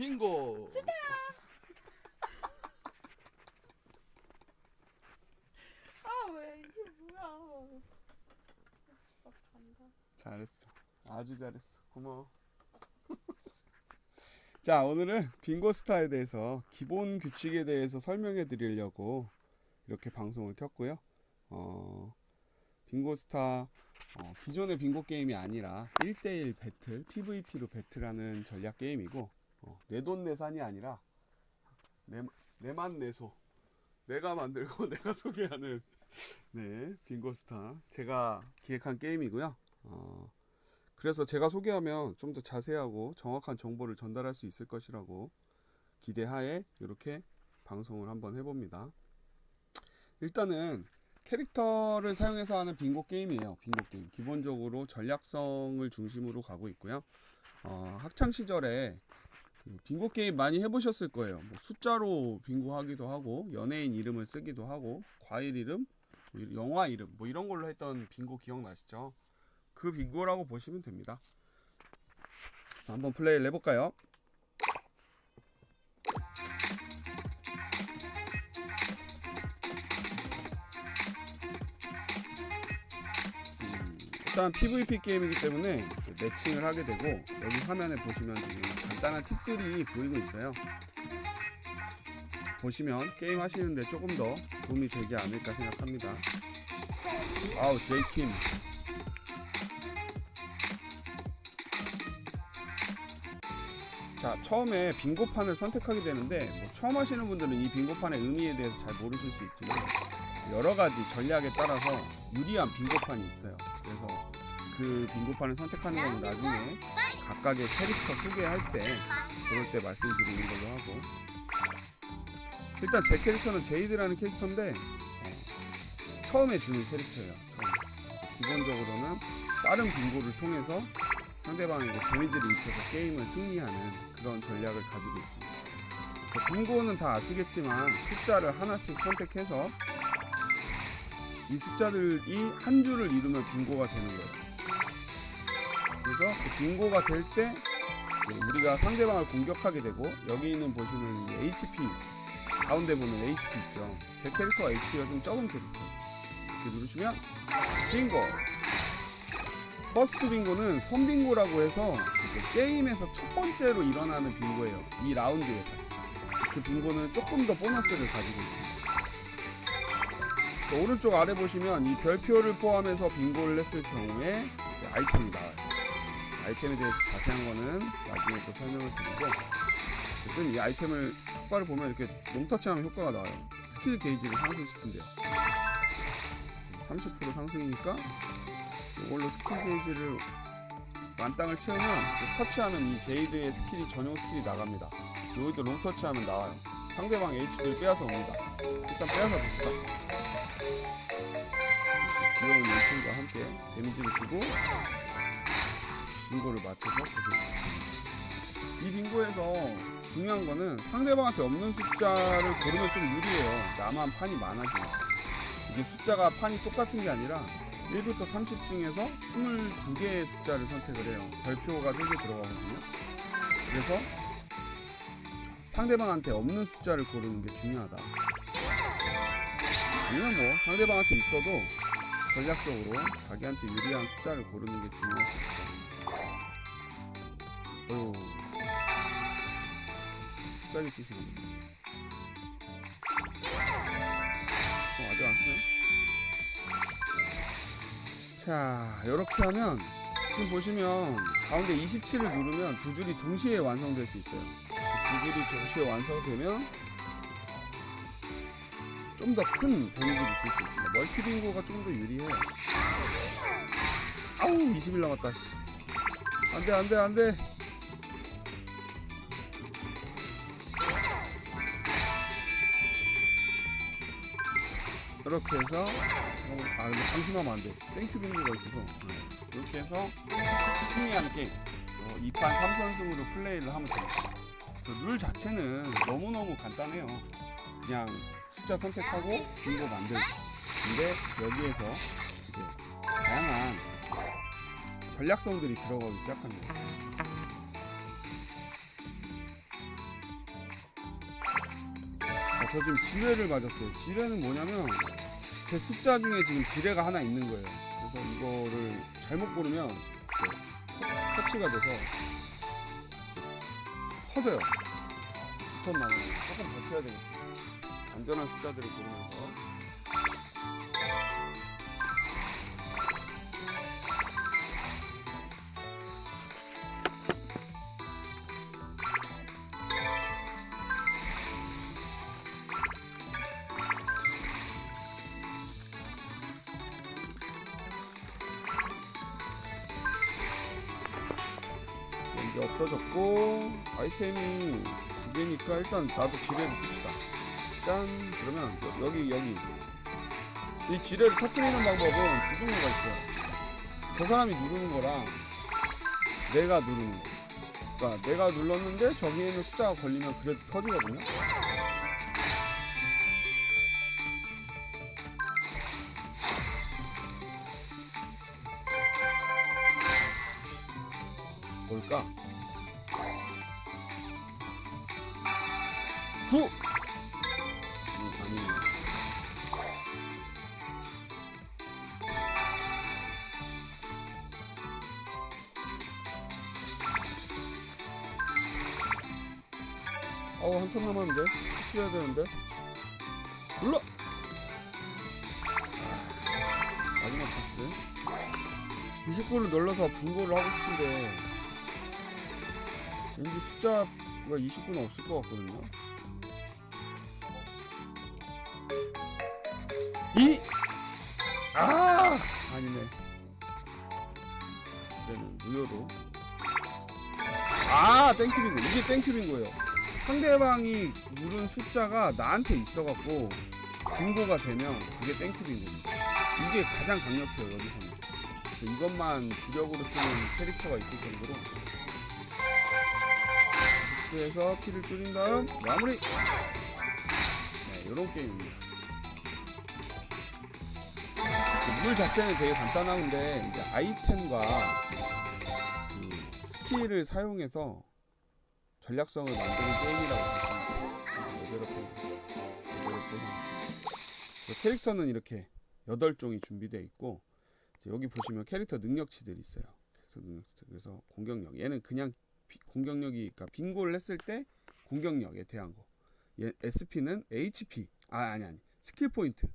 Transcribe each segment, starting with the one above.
빙고. 아왜 이게 뭐야? 막 간다. 잘했어. 아주 잘했어. 고마워. 자, 오늘은 빙고스타에 대해서 기본 규칙에 대해서 설명해 드리려고 이렇게 방송을 켰고요. 어, 빙고스타 어, 기존의 빙고 게임이 아니라 1대1 배틀, PVP로 배틀하는 전략 게임이고 어, 내돈내산이 아니라 내, 내만 내소 내가 만들고 내가 소개하는 네 빙고스타 제가 기획한 게임이고요. 어, 그래서 제가 소개하면 좀 더 자세하고 정확한 정보를 전달할 수 있을 것이라고 기대하에 이렇게 방송을 한번 해봅니다. 일단은 캐릭터를 사용해서 하는 빙고 게임이에요. 빙고 게임. 기본적으로 전략성을 중심으로 가고 있고요. 어, 학창 시절에 그 빙고 게임 많이 해보셨을 거예요. 뭐 숫자로 빙고 하기도 하고 연예인 이름을 쓰기도 하고 과일 이름, 뭐 영화 이름 뭐 이런 걸로 했던 빙고 기억나시죠? 그 빙고라고 보시면 됩니다. 자, 한번 플레이를 해볼까요? 음, 일단 PVP 게임이기 때문에 매칭을 하게 되고 여기 화면에 보시면 지금 간단한 팁들이 보이고 있어요. 보시면 게임 하시는데 조금 더 도움이 되지 않을까 생각합니다. 아우 제이킴 자 처음에 빙고판을 선택하게 되는데 뭐 처음 하시는 분들은 이 빙고판의 의미에 대해서 잘 모르실 수 있지만 여러 가지 전략에 따라서 유리한 빙고판이 있어요. 그래서 그 빙고판을 선택하는 건 나중에 각각의 캐릭터 소개할 때 그럴 때 말씀드리는 걸로 하고 일단 제 캐릭터는 제이드라는 캐릭터인데 어, 처음에 주는 캐릭터예요. 처음. 기본적으로는 다른 빙고를 통해서 상대방에게 데미지를 입혀서 게임을 승리하는 그런 전략을 가지고 있습니다. 빙고는 다 아시겠지만 숫자를 하나씩 선택해서 이 숫자들이 한 줄을 이루면 빙고가 되는 거예요. 그래서 그 빙고가 될 때 우리가 상대방을 공격하게 되고 여기 있는 보시는 이 HP 가운데 보면 HP 있죠. 제 캐릭터가 HP가 좀 적은 캐릭터. 이렇게 누르시면 빙고. 퍼스트 빙고는 선빙고라고 해서 게임에서 첫 번째로 일어나는 빙고예요. 이 라운드에서. 그 빙고는 조금 더 보너스를 가지고 있습니다. 자, 오른쪽 아래 보시면 이 별표를 포함해서 빙고를 했을 경우에 아이템이 나와요. 아이템에 대해서 자세한 거는 나중에 또 설명을 드리고 어쨌든 이 아이템을 효과를 보면 이렇게 롱터치하면 효과가 나와요. 스킬 게이지를 상승시킨대요. 30% 상승이니까 이걸로 스킬 게이지를 만땅을 채우면 터치하면 이 제이드의 스킬이 전용 스킬이 나갑니다. 여기도 롱 터치하면 나와요. 상대방 HP를 빼앗아 옵니다. 일단 빼앗아 봅시다. 귀여운 용품과 함께 데미지를 주고 빙고를 맞춰서 보세요. 이 빙고에서 중요한 거는 상대방한테 없는 숫자를 고르면 좀 유리해요. 나만 판이 많아지니까. 이게 숫자가 판이 똑같은 게 아니라 1부터 30 중에서 22개의 숫자를 선택을 해요. 별표가 3개 들어가거든요. 그래서 상대방한테 없는 숫자를 고르는 게 중요하다. 아니면 뭐 상대방한테 있어도 전략적으로 자기한테 유리한 숫자를 고르는 게 중요하다. 어휴. 숫자기 쓰시거든요. 어, 아직 안 쓰네. 자, 이렇게 하면 지금 보시면 가운데 27을 누르면 두 줄이 동시에 완성될 수 있어요. 두 줄이 동시에 완성되면 좀 더 큰 데미지를 줄 수 있습니다. 멀티빙고가 좀 더 유리해요. 아우, 20일 남았다. 씨. 안 돼, 안 돼, 안 돼. 이렇게 해서 잠깐만, 아 근데 방심하면 안돼. 땡큐 빙고가 있어서. 네. 이렇게 해서 승리하는 게임. 어, 2판 3선승으로 플레이를 하면 됩니다. 그룰 자체는 너무너무 간단해요. 그냥 숫자 선택하고 빙고 만들기 근데 여기에서 이제 다양한 전략성들이 들어가기 시작합니다 저 지금 지뢰를 맞았어요. 지뢰는 뭐냐면 제 숫자 중에 지금 지뢰가 하나 있는 거예요. 그래서 이거를 잘못 고르면 터치가 돼서 터져요. 나면 조금 버텨야 되겠어요. 안전한 숫자들을 고르면서 없어졌고 아이템이 두 개니까 일단 나도 지뢰를 씁시다. 짠 그러면 여- 여기 여기 이 지뢰를 터뜨리는 방법은 두 종류가 있어요. 저 사람이 누르는 거랑 내가 누르는 거. 그러니까 내가 눌렀는데 저기에는 숫자가 걸리면 그래도 터지거든요. 9! 음, 아니. 어우, 한턴 남았는데? 터치해야 되는데? 눌러! 아, 마지막 찬스. 29를 눌러서 분고를 하고 싶은데, 왠지 숫자가 29는 없을 것 같거든요. 2! 아! 아니네. 이제는 무효로. 아, 땡큐빙고. 이게 땡큐빙고예요. 상대방이 누른 숫자가 나한테 있어갖고 빙고가 되면 그게 땡큐빙고입니다. 이게 가장 강력해요, 여기서는. 그래서 이것만 주력으로 쓰는 캐릭터가 있을 정도로 그래서 키를 줄인 다음 마무리 네, 이런 게임입니다 물 자체는 되게 간단한데 이제 아이템과 그 스킬을 사용해서 전략성을 만드는 게임이라고 보상 캐릭터는 이렇게 8종이 준비되어 있고 여기 보시면 캐릭터 능력치들이 있어요 캐릭터 능력치들 그래서 공격력 얘는 그냥 비- 공격력이 그러니까 빙고를 했을 때 공격력에 대한 거. 얘 SP는 HP. 아 아니 아니. 스킬 포인트.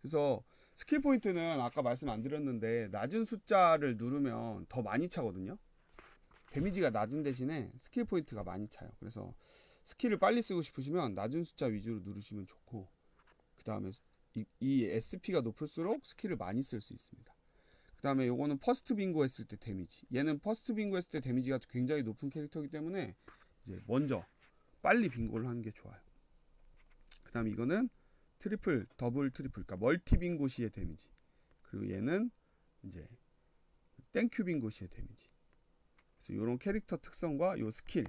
그래서 스킬 포인트는 아까 말씀 안 드렸는데 낮은 숫자를 누르면 더 많이 차거든요. 데미지가 낮은 대신에 스킬 포인트가 많이 차요. 그래서 스킬을 빨리 쓰고 싶으시면 낮은 숫자 위주로 누르시면 좋고 그 다음에 이, 이 SP가 높을수록 스킬을 많이 쓸 수 있습니다. 그 다음에 요거는 퍼스트 빙고 했을 때 데미지 얘는 퍼스트 빙고 했을 때 데미지가 굉장히 높은 캐릭터이기 때문에 이제 먼저 빨리 빙고를 하는 게 좋아요 그 다음에 이거는 트리플 더블 트리플 그러니까 멀티 빙고 시의 데미지 그리고 얘는 이제 땡큐 빙고 시의 데미지 그래서 요런 캐릭터 특성과 요 스킬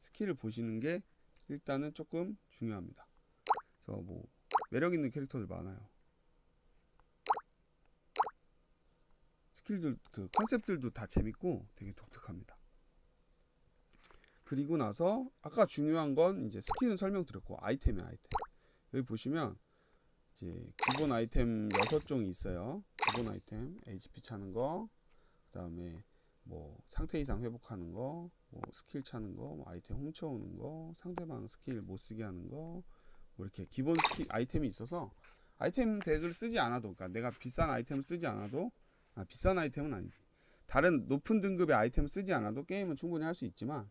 스킬을 보시는 게 일단은 조금 중요합니다 그래서 뭐 매력 있는 캐릭터들 많아요 스킬들 그 컨셉들도 다 재밌고 되게 독특합니다. 그리고 나서 아까 중요한 건 이제 스킬은 설명드렸고 아이템이야 아이템. 여기 보시면 이제 기본 아이템 6종이 있어요. 기본 아이템 HP 차는 거, 그 다음에 뭐 상태 이상 회복하는 거, 뭐 스킬 차는 거, 뭐 아이템 훔쳐오는 거, 상대방 스킬 못 쓰게 하는 거, 뭐 이렇게 기본 스킬 아이템이 있어서 아이템 덱을 쓰지 않아도 그러니까 내가 비싼 아이템을 쓰지 않아도 아, 비싼 아이템은 아니지. 다른 높은 등급의 아이템을 쓰지 않아도 게임은 충분히 할 수 있지만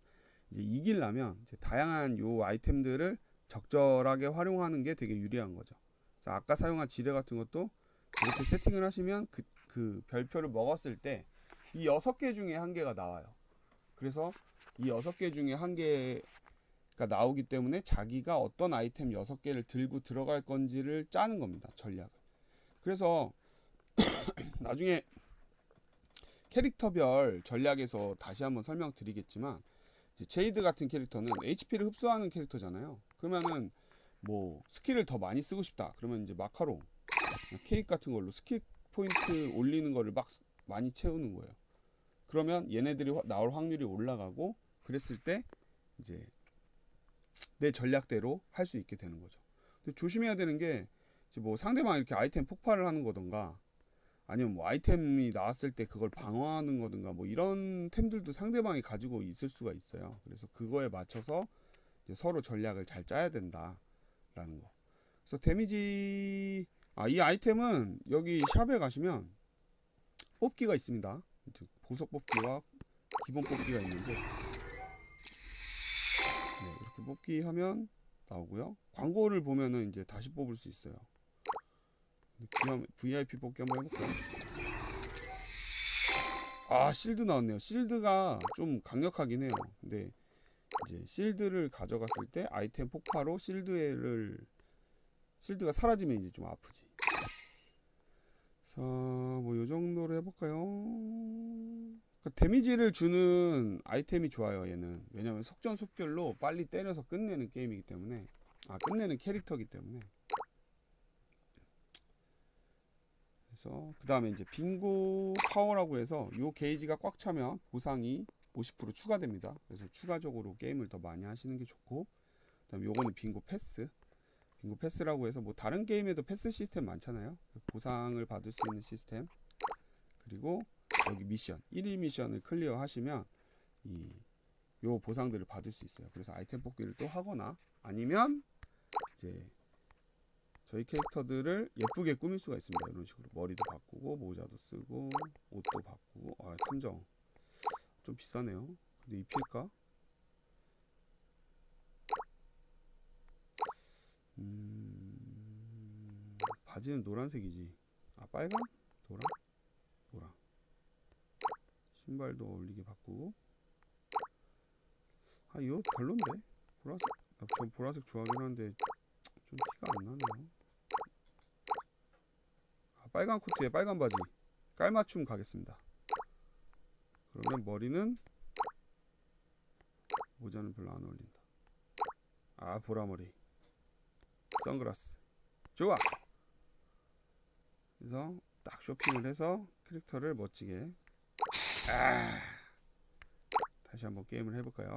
이제 이기려면 이제 다양한 요 아이템들을 적절하게 활용하는 게 되게 유리한 거죠. 그래서 아까 사용한 지뢰 같은 것도 이렇게 세팅을 하시면 그, 그 별표를 먹었을 때 이 여섯 개 중에 한 개가 나와요. 그래서 이 여섯 개 중에 한 개가 나오기 때문에 자기가 어떤 아이템 여섯 개를 들고 들어갈 건지를 짜는 겁니다. 전략을. 그래서 나중에 캐릭터별 전략에서 다시 한번 설명드리겠지만 제이드 같은 캐릭터는 HP를 흡수하는 캐릭터잖아요. 그러면은 뭐 스킬을 더 많이 쓰고 싶다. 그러면 이제 마카롱, 케이크 같은 걸로 스킬 포인트 올리는 거를 막 쓰- 많이 채우는 거예요. 그러면 얘네들이 화- 나올 확률이 올라가고 그랬을 때 이제 내 전략대로 할 수 있게 되는 거죠. 조심해야 되는 게 뭐 상대방 이렇게 아이템 폭발을 하는 거던가 아니면 뭐 아이템이 나왔을 때 그걸 방어하는 거든가 뭐 이런 템들도 상대방이 가지고 있을 수가 있어요. 그래서 그거에 맞춰서 서로 전략을 잘 짜야 된다라는 거. 그래서 데미지 아 이 아이템은 여기 샵에 가시면 뽑기가 있습니다. 보석 뽑기와 기본 뽑기가 있는데 네, 이렇게 뽑기 하면 나오고요. 광고를 보면은 이제 다시 뽑을 수 있어요. VIP 뽑기 한번 해볼까요? 아 실드 나왔네요. 실드가 좀 강력하긴 해요. 근데 이제 실드를 가져갔을 때 아이템 폭파로 실드를 실드가 사라지면 이제 좀 아프지. 그래서 뭐요 정도로 해볼까요? 그러니까 데미지를 주는 아이템이 좋아요. 얘는 왜냐면 속전속결로 빨리 때려서 끝내는 게임이기 때문에 아 끝내는 캐릭터이기 때문에 그래서 그 다음에 이제 빙고 파워라고 해서 요 게이지가 꽉 차면 보상이 50% 추가됩니다. 그래서 추가적으로 게임을 더 많이 하시는 게 좋고 그다음에 요거는 빙고 패스 빙고 패스라고 해서 뭐 다른 게임에도 패스 시스템 많잖아요. 보상을 받을 수 있는 시스템 그리고 여기 미션 1일 미션을 클리어 하시면 이 요 보상들을 받을 수 있어요. 그래서 아이템 뽑기를 또 하거나 아니면 이제 저희 캐릭터들을 예쁘게 꾸밀 수가 있습니다. 이런 식으로 머리도 바꾸고 모자도 쓰고 옷도 바꾸고 아 탐정 좀 비싸네요. 근데 입힐까? 음, 바지는 노란색이지. 아 빨강? 노랑? 노랑. 신발도 어울리게 바꾸고. 아 이거 별론데? 보라색. 나전 보라색 좋아하긴 하는데 좀 티가 안 나네요. 아, 빨간 코트에 빨간 바지 깔맞춤 가겠습니다. 그러면 머리는 모자는 별로 안 어울린다. 아 보라머리 선글라스 좋아. 그래서 딱 쇼핑을 해서 캐릭터를 멋지게 아 다시 한번 게임을 해볼까요?